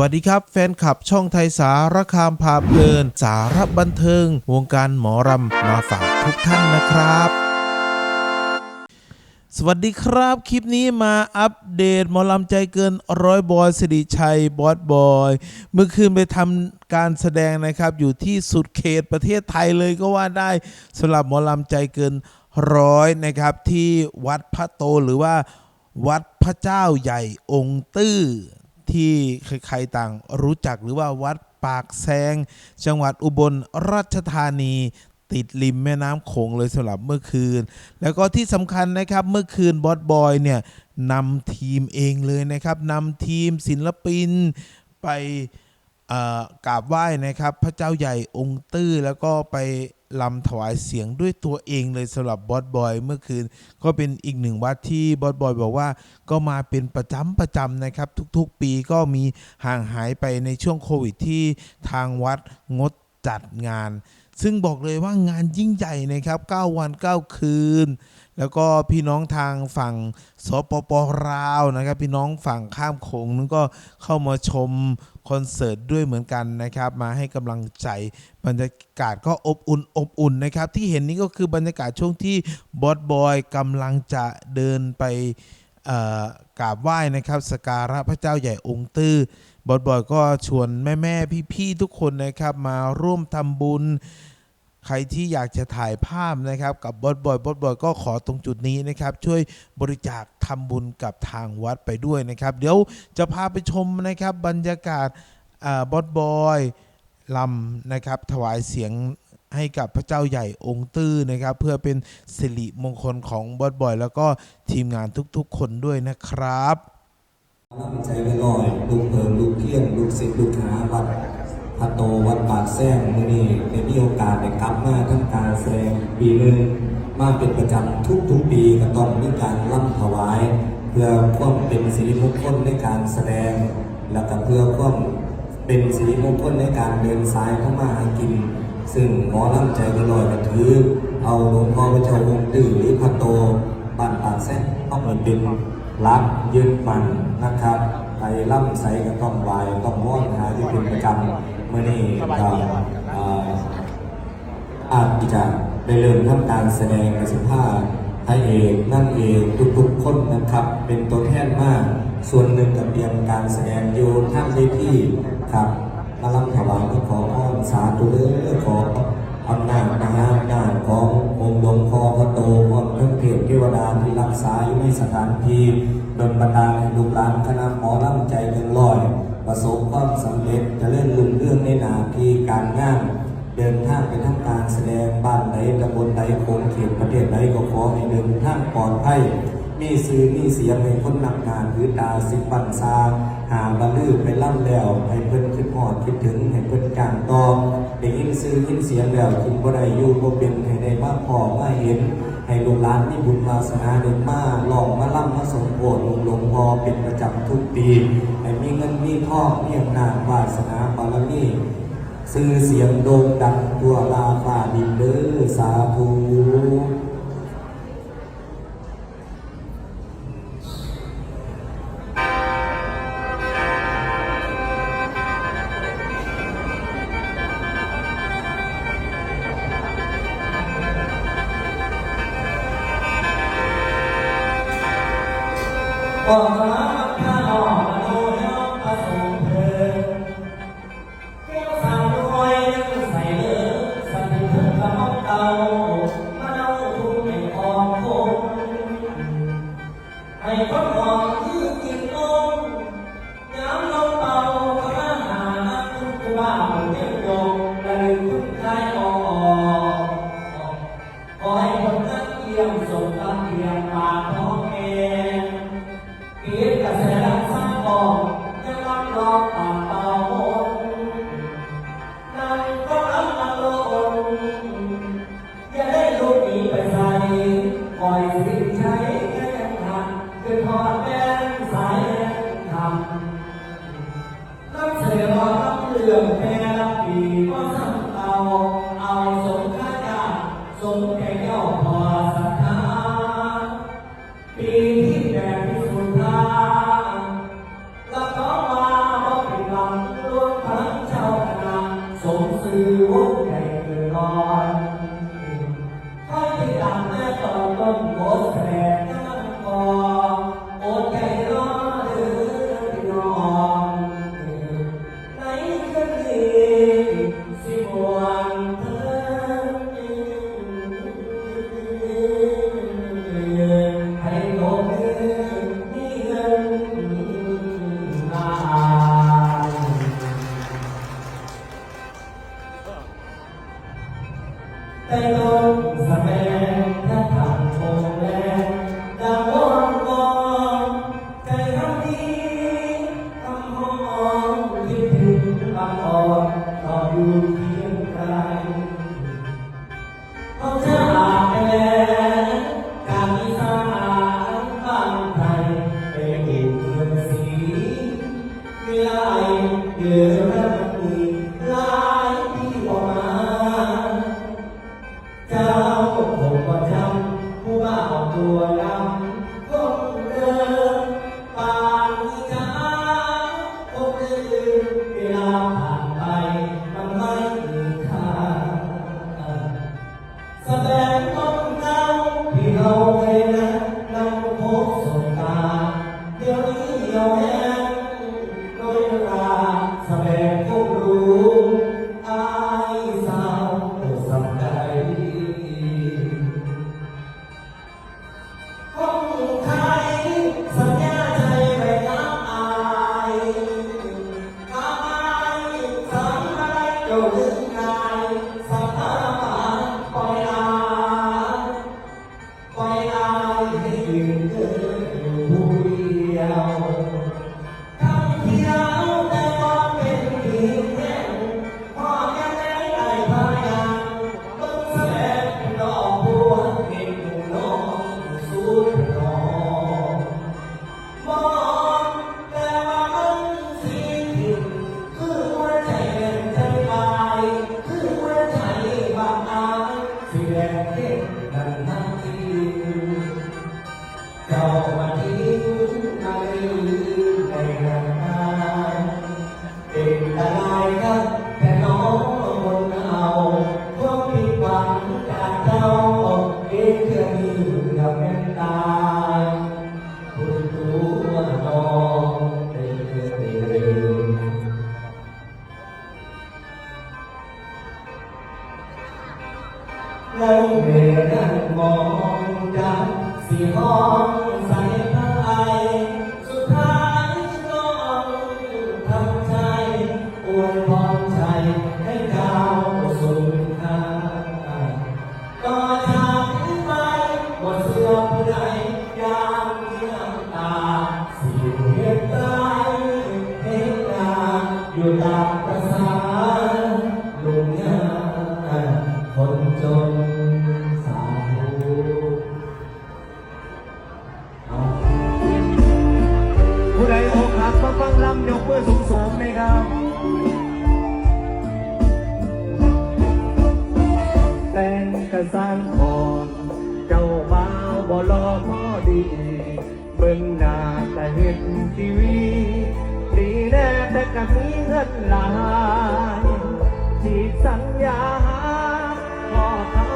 วัสดีครับ แฟนคลับช่องไทยสารคามพาเพลิน สารบันเทิง วงการหมอรำมาฝากทุกท่านนะครับสวัสดีครับ คลิปนี้มาอัปเดตหมอลำใจเกินร้อยบอยสิริชัยบอสบอย เมื่อคืนไปทำการแสดงนะครับ อยู่ที่สุดเขตประเทศไทยเลยก็ว่าได้สำหรับหมอลำใจเกินร้อยนะครับ ที่วัดพระโตหรือว่าวัดพระเจ้าใหญ่องค์ตื้อ ที่ใครๆต่างรู้จักหรือว่าวัดปากแซง จังหวัดอุบลราชธานีติดริมแม่น้ำโขงเลยสำหรับเมื่อคืน แล้วก็ที่สำคัญนะครับเมื่อคืนบอสบอยเนี่ยนำทีมเองเลยนะครับนำทีมศิลปินไปกราบไหว้นะครับ พระเจ้าใหญ่องค์ตื้อแล้วก็ไป ลำถวายเสียงด้วยตัวเองเลยสำหรับบอสบอยเมื่อคืน ก็เป็นอีกหนึ่งวัดที่บอสบอยบอกว่า ก็มาเป็นประจำประจำนะครับ ทุกๆปีก็มีห่างหายไปในช่วงโควิดที่ทางวัดงดจัดงาน ซึ่งบอกเลยว่างานยิ่งใหญ่นะครับ 9 วัน 9 คืน แล้วก็พี่น้องทางฝั่งสปปลาวนะครับ พี่น้องฝั่งข้ามโขงนั้นก็เข้ามาชมคอนเสิร์ตด้วยเหมือนกันนะครับ มาให้กำลังใจบรรยากาศก็อบอุ่นอบอุ่นนะครับ ที่เห็นนี้ก็คือบรรยากาศช่วงที่บอสบอยกำลังจะเดินไปกราบไหว้นะครับสการะพระเจ้าใหญ่องค์ตื้อบอสบอยก็ชวนแม่ๆพี่ๆทุกคนนะครับมาร่วมทำบุญ ใครที่อยากจะถ่ายภาพนะครับกับบอสบอยบอสบอยก็ขอตรงจุดนี้นะครับ ช่วยบริจาคทำบุญกับทางวัดไปด้วยนะครับ เดี๋ยวจะพาไปชมนะครับบรรยากาศบอสบอยลำนะครับถวายเสียงให้กับพระเจ้าใหญ่องค์ตื้อนะครับ เพื่อเป็นสิริมงคลของบอสบอย แล้วก็ทีมงานทุกๆ คนด้วยนะครับตั้งใจไว้หน่อยลูกเพิงลูกเที่ยงลูกศิษย์ลูกหาวัด พระโตวัดปากแซงมือนี้ได้มีโอกาสได้กลับมาทำการแสดงปีหนึ่งมาเป็นประจำทุกทุกๆปีก็ต้องมีการร่ำถวาย เพื่อความเป็นสิริมงคลในการแสดง แล้วก็เพื่อความเป็นสิริมงคลในการเดินสายเข้ามาหากิน ซึ่งหมอรำใจก็ลอยก็ถือ เอาหลวงพ่อพระเจ้าองค์ตื่นหรือพระโตบ้านปากแซงต้องเป็นรักยึดมันนะครับไปร่ำใสก็ต้องไหวต้องม้อนหาที่เป็นประจำ เมื่อนี้ก็เอ่ออาจจะได้เริ่มทำการแสดงในสิบห้าพระเอกนั่งเอกทุกๆคนนะครับ เป็นตัวแทนมาก ส่วนหนึ่งกับเตรียมการแสดงอยู่ท่านในที่ครับมาลำถวายขออ้อนสาธุเด้อขออำนาจมหาอำนาจขององค์หลวงพ่อพระโตพร้อมทั้งเทพเทวดาที่รักษาอยู่ในสถานที่ดลบันดาลให้ลูกหลานคณะหมอลำใจเกินร้อย ประสบความสำเร็จจะเล่นลุ่งเรื่องในหนาที่การงาน เดินทางไปทำการแสดงบ้านใดตำบลใดโคงเขตประเทศใดก็ขอให้เดินทางปลอดภัยมีสื่อมีเสียงให้คนนักงานหรือตาสิบปันซาหาบรรลือไปล่ำแล้วให้เพิ่นคิดหอดคิดถึงให้เพิ่นกางตอได้ยินสื่อยินเสียงแล้วคิดบ่ได้อยู่บ่เป็นให้ได้มาพอมาเห็น ให้ลูกหลานที่บุญวาสนาเดินมาลองมาล่ำมาสมโภชหลวงพ่อเป็นประจำทุกปี ให้มีเงินมีทองมีอำนาจวาสนาบารมีสื่อเสียงโด่งดังทั่วลาฟ้าดินเด้อสาธุอ อ uma Sunday. Amen. เมื่อนั่งมองจากสีห้องใสพาย ผู้ใดอกหักมาฟังลำยกมือสูงสูงนะครับแต่งกระสร้างก่อนเจ้าบ่าวบ่รอพอดี เบิ่งหน้าแต่เห็นทีวีดีแน่แต่กะมีเงินหลายจีบสัญญาขอเขา